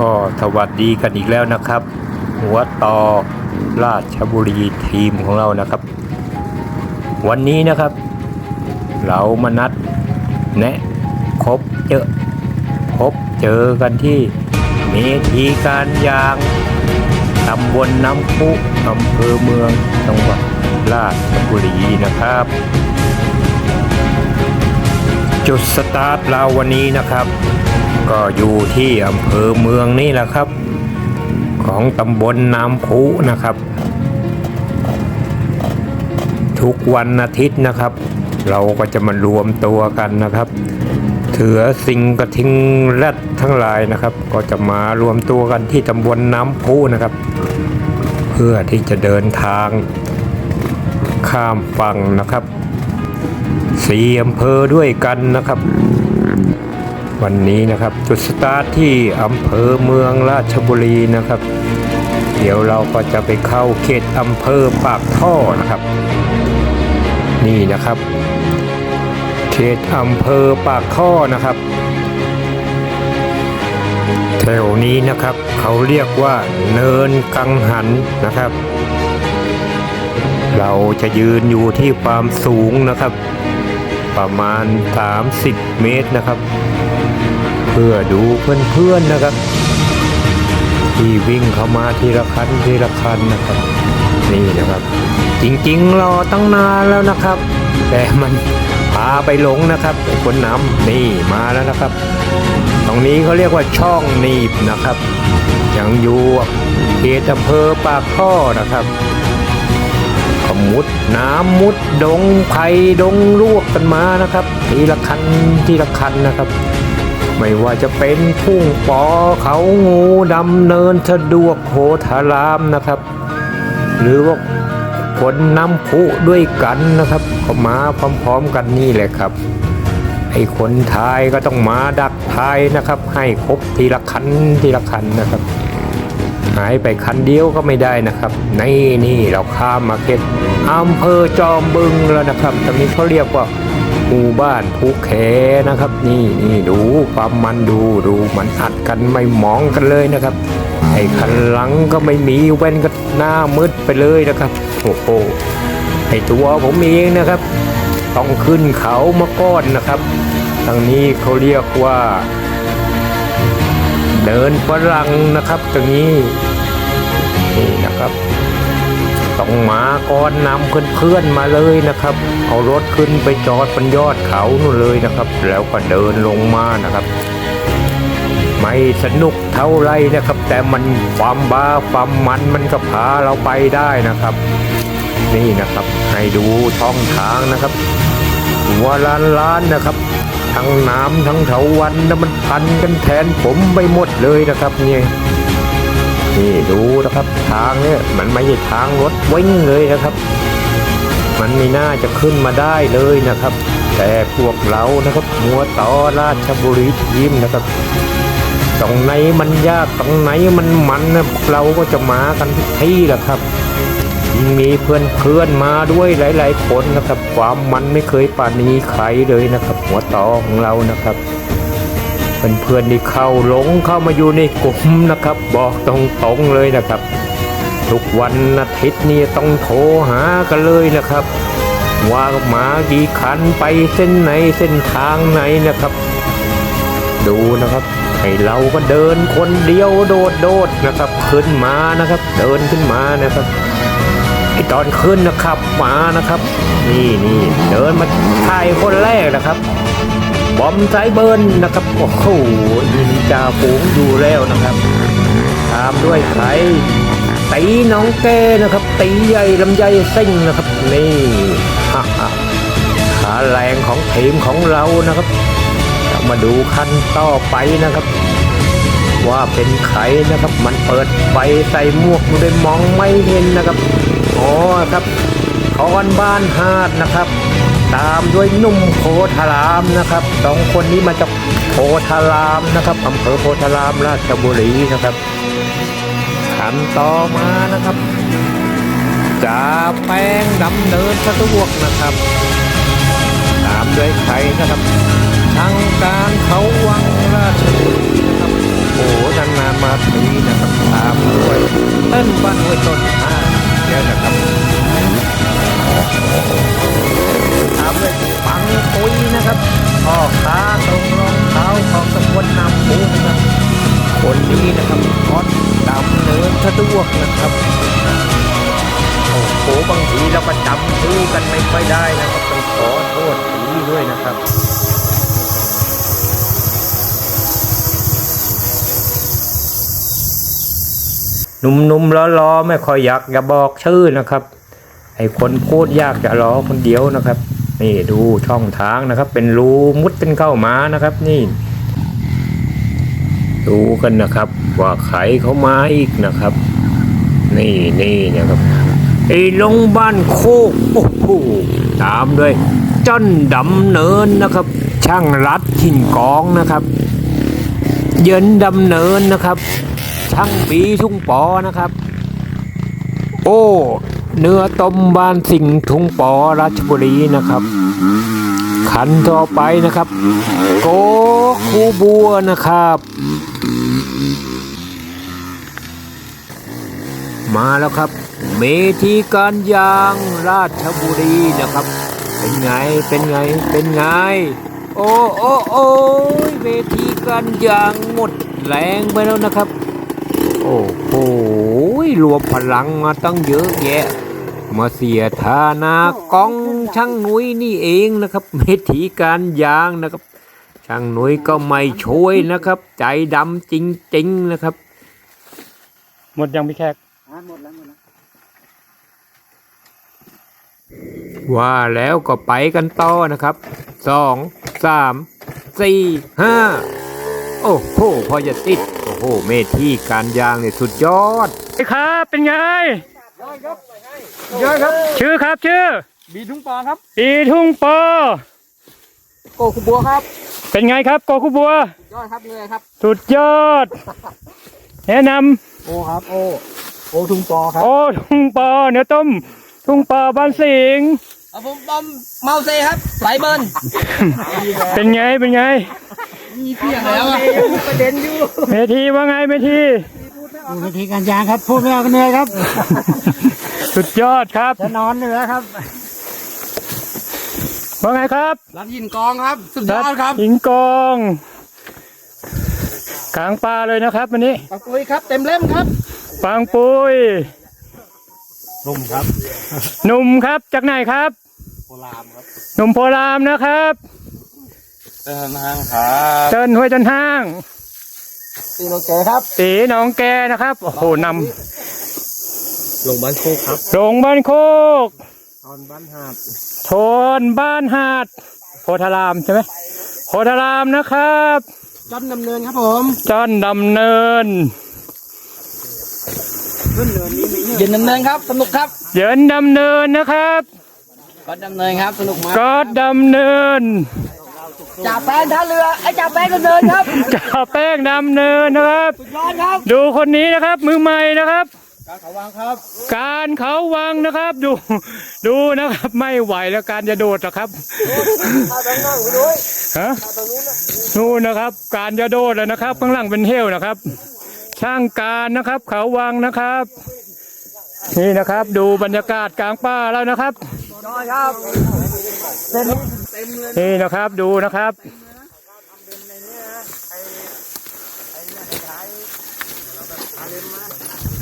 ก็สวัสดีกันอีกแล้วนะครับ หัวต่อราชบุรีทีมของเรานะครับ วันนี้นะครับ เรามานัดแนะคบเจอพบเจอกันที่เมทีการยางตำบลน้ำพุอำเภอเมืองจังหวัดราชบุรีนะครับ จุดสตาร์ทเราวันนี้นะครับ ก็อยู่ที่อำเภอเมืองนี่แหละครับ ของตำบลน้ำพุนะครับ ทุกวันอาทิตย์นะครับ เราก็จะมารวมตัวกันนะครับเถือสิงกระทิงแรดทั้งหลายนะครับ ก็จะมารวมตัวกันที่ตำบลน้ำพุนะครับ เพื่อที่จะเดินทางข้ามฝั่งนะครับสี่อำเภอด้วยกันนะครับ วันนี้นะครับ จุดสตาร์ทที่อำเภอเมืองราชบุรีนะครับ เดี๋ยวเราก็จะไปเข้าเขตอำเภอปากท่อนะครับ นี่นะครับ เขตอำเภอปากท่อนะครับแถวนี้นะครับเขาเรียกว่าเนินกังหันนะครับ เราจะยืนอยู่ที่ความสูงนะครับ ประมาณ 30 เมตรนะครับ พื่อดูเพื่อนๆนะครับ ที่วิ่งเข้ามาทีละคันทีละคันนะครับ นี่นะครับ จริงๆรอตั้งนานแล้วนะครับ แต่มันพาไปหลงนะครับไอ้คนนำนี่มาแล้วนะครับ ตรงนี้เขาเรียกว่าช่องหนีบนะครับยังอยู่เขตอำเภอปากท่อนะครับก็มุดน้ำมุดดงไผ่ดงลวกกันมานะครับ ทีละคันทีละคันนะครับ ไม่ว่าจะเป็นทุ่งปอเขางูดำเนินสะดวกโหธารามนะครับ หรือว่าคนน้ำพุด้วยกันนะครับก็มาพร้อมๆกันนี่แหละครับไอ้คนทายก็ต้องมาดักทายนะครับ ให้ครบทีละคันทีละคันนะครับ หายไปคันเดียวก็ไม่ได้นะครับนี่นี่เราข้ามมาเก็ตอำเภอจอมบึงแล้วนะครับตรงนี้เขาเรียกว่า หมู่บ้านภูแขนะครับ นี่นี่ดูความมันดูดูมันอัดกันไม่มองกันเลยนะครับ ไอ้คันหลังก็ไม่มีเว้นก็หน้ามืดไปเลยนะครับโอ้โหไอ้ตัวผมเองนะครับ ต้องขึ้นเขามาก้อนนะครับทางนี้เขาเรียกว่า เดินฝรั่งนะครับตรงนี้นี่นะครับ ต้องมาก่อนนำเพื่อนๆมาเลยนะครับ เอารถขึ้นไปจอดบนยอดเขานู่นเลยนะครับ แล้วก็เดินลงมานะครับ ไม่สนุกเท่าไรนะครับ แต่มันความบ้าความมันมันก็พาเราไปได้นะครับ นี่นะครับให้ดูช่องทางนะครับหัวล้านล้านนะครับทั้งน้ำทั้งเถาวันนะมันพันกันแทนผมไปหมดเลยนะครับเนี่ย นี่ดูนะครับทางเนี่ยมันไม่ใช่ทางรถวิ่งเลยนะครับ มันไม่น่าจะขึ้นมาได้เลยนะครับ แต่พวกเรานะครับหัวต่อราชบุรีทีมนะครับตรงไหนมันยากตรงไหนมันมันนะพวกเราก็จะมากันทุกที่แหละครับมีเพื่อนเพื่อนมาด้วยหลาย ๆ คนนะครับ ความมันไม่เคยปานีใครเลยนะครับ หัวต่อของเรานะครับ เพื่อนเพื่อนๆที่เข้าหลงเข้ามาอยู่ในกลุ่มนะครับ บอกตรงๆเลยนะครับ ทุกวันอาทิตย์นี่ต้องโทรหากันเลยนะครับ ว่าหมากี่คันไปเส้นไหนเส้นทางไหนนะครับ ดูนะครับให้เราก็เดินคนเดียวโดดโดดๆนะครับ ขึ้นมานะครับ เดินขึ้นมานะครับไอตอนขึ้นนะครับมานะครับ นี่นี่เดินมาถ่ายคนแรกนะครับ บอมไซเบิร์นนะครับโอ้โหยินจ่าฝูงอยู่แล้วนะครับ ตามด้วยใครตีน้องแกนะครับ ตีใหญ่ลำไยซิ่งนะครับนี่ฮ่าฮาขาแรงของทีมของเรานะครับมาดูคันต่อไปนะครับ ว่าเป็นใครนะครับ มันเปิดไฟใส่หมวกมันเลยมองไม่เห็นนะครับอ๋อครับทอนบ้านฮาดนะครับ ตามด้วยหนุ่มโพธารามนะครับสองคนนี้มาจากโพธารามนะครับอำเภอโพธารามราชบุรีนะครับขันต่อมานะครับจาแป้งดำเนินสะดวกนะครับ ตามด้วยใครนะครับทางการเขาวังราชบุรีนะครับโอ้โหนานๆมาสีนะครับตามด้วยเต้นบ้านห้วยต้นห้าเดี๋ยวนะครับามด้วยปังปุยนะครับพ่อค้าตรงรองเท้าของตำบลน้ำปูนะครับคนนี้นะครับคอดดำเนินสะดวกนะครับโอ้โหบางทีเราก็จำชื่อกันไม่ค่อยได้นะครับต้องขอโทษทีด้วยนะครับหนุ่มๆล้อๆไม่ค่อยอยากจะบอกชื่อนะครับ ไอ้คนพูดยากจะล้อคนเดียวนะครับ นี่ดูช่องทางนะครับ เป็นรูมุดเป็นเข้ามานะครับ นี่ ดูกันนะครับ ว่าใครเขามาอีกนะครับ นี่นี่นะครับไอ้ลงบ้านโคกโอ้โหตามด้วยจ้อนดำเนินนะครับ ช่างรัดหินกองนะครับ เยินดำเนินนะครับ ช่างปีทุ่งปอนะครับ โอ้ เนื้อต้มบ้านสิงห์ทุงปอราชบุรีนะครับ ขันต่อไปนะครับ โกคูบัวนะครับ มาแล้วครับ เมทีการยางราชบุรีนะครับ เป็นไงเป็นไงเป็นไง โอ้โอ้โอ้ยเวทีการยางหมดแรงไปแล้วนะครับ โอ้โหรวมพลังมาตั้งเยอะแยะ มาเสียฐานากองช่างหนุยนี่เองนะครับเวทีการยางนะครับ ช่างหนุยก็ไม่ช่วยนะครับ ใจดำจริงๆนะครับ หมดยังพี่แขกหมดแล้วหมดแล้วว่าแล้วก็ไปกันต่อนะครับสองสามสี่ห้าโอ้โหพอจะติด โอ้โห เมที่การยางเนี่ยสุดยอดไอ้ครับ เป็นไง เยอะครับ ชื่อครับชื่อ บีทุ่งปอครับ ปีทุ่งปอ โกคุบัวครับเป็นไงครับโกคุบัว ยอดครับเหนื่อยครับ สุดยอด แนะนโอครับ โอ โอทุ่งปอคำรับโอ้ทุ่งปอเนื้อต้ม ทุ่งปอบ้านสิงห์เอาผมบอมเมาเซครับไหลเบิร์นเป็นไงเป็นไงมีเพียงแล้วอะประเด็นอยู่เมทีว่าไงเมที วิธีการยางครับพูดไม่เอากันเหนื่อยครับ สุดยอดครับ จะนอนเหนื่อยครับว่าไงครับรัดหินกองครับสุดยอดครับหิงกองกลางปลาเลยนะครับวันนี้ปะปุยครับ เต็มเล่มครับฟางปุยนุ่มครับหนุ่มครับจากไหนครับโบราณครับหนุ่มโพรามนะครับเดินทางครับเดินห้วยจันห้าง ตีโนเจครับตีหนองแกนะครับ โอ้โหนลงบ้านโคกครับำลงบ้านโคกทอนบ้านหาดโทนบ้านหาด โพธารามใช่ไหมโพธารามนะครับ จอนดำเนินครับผมจ้อนดำเนิน เย็นดำเนินครับ สนุกครับเหยินดำเนินนะครับ ก็ดำเนินครับ สนุกมากกอดดำเนิน จ่าแป้นท่าเรือไอ้จ่าแป้นดำเนินครับจ่าแป้งดำเนินนะครับยอดครับดูคนนี้นะครับมือใหม่นะครับ การเขาวางครับ การเขาวังนะครับ ดูดูนะครับ ไม่ไหวแล้วการจะโดดนะครับถ้าต้องนั่งไปด้วยฮะตรงนู้นนะนู่นนะครับ การจะโดดแล้วนะครับ ข้างหลังเป็นเฮวนะครับ ช่างการนะครับ เขาวังนะครับ นี่นะครับ ดูบรรยากาศกลางป่าแล้วนะครับยอดครับ เต็มเต็มเลยนี่นะครับดูนะครับน